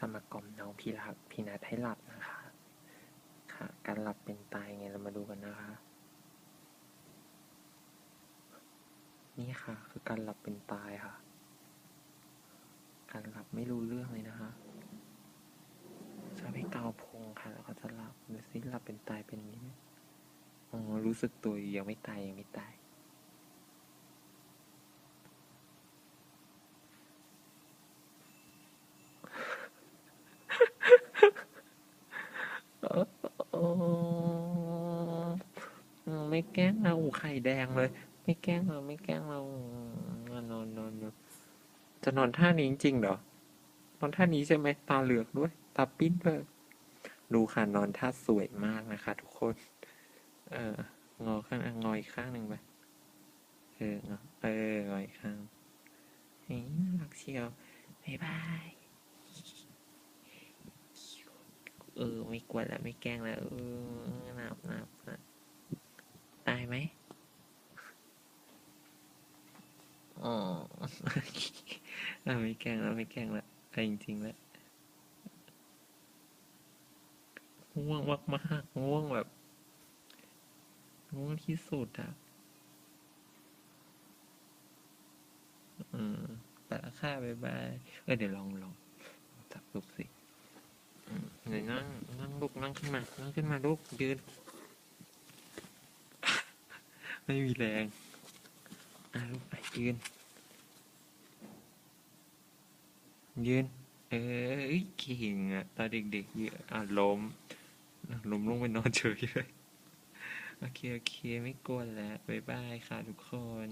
จะมากล่อมน้องพีรักพี่นัทให้หลับนะคะ ค่ะ การหลับเป็นตายไงเรามาดูกันนะคะ นี่ค่ะ คือการหลับเป็นตายค่ะ การหลับไม่รู้เรื่องเลยนะคะจะไปเกาพงค่ะ แล้วก็จะหลับดูสิหลับเป็นตายเป็นนี้ไหมอ๋อรู้สึกตัวยังไม่ตายยังไม่ตาย เออเออ ไม่แกล้งเราไข่แดงเลย ไม่แกล้งเราไม่แกล้งเรานอนนอนนอนจะนอนท่านี้จริงๆเหรอนอนท่านี้ใช่ไหมตาเหลือกด้วย ตาปิ้นด้วยดูค่ะนอนท่าสวยมากนะคะ ทุกคน เอองอข้างงออีกข้างหนึ่งไปเอองอเอองออีกข้างเฮ้ยน่รักเชียวบ๊ายบายเออไม่กวนแล้วไม่แกล้งแล้วเออหนับหนับหนับตาย ไหมอ๋อเออไม่แกล้งแล้วไม่แกล้งแล้วแต่จริงๆแล้วง่วงมากมากๆง่วงแบบง่วงที่สุดอะอืมแต่ละค่าบายบายเออเดี๋ยวลองลองจับลูกสิไหนนั่งนั่งลุกนั่งขึ้นมา นั่งขึ้นมาลูกยืน ไม่มีแรงอะลูกไปยืน ยืนเออเอ้ยเก่งอะตอนเด็กๆยืนอะล้มล้มลงไปนอนเฉยเลย โอเค โอเค ไม่กวนแล้ว บ๊ายบายค่ะทุกคน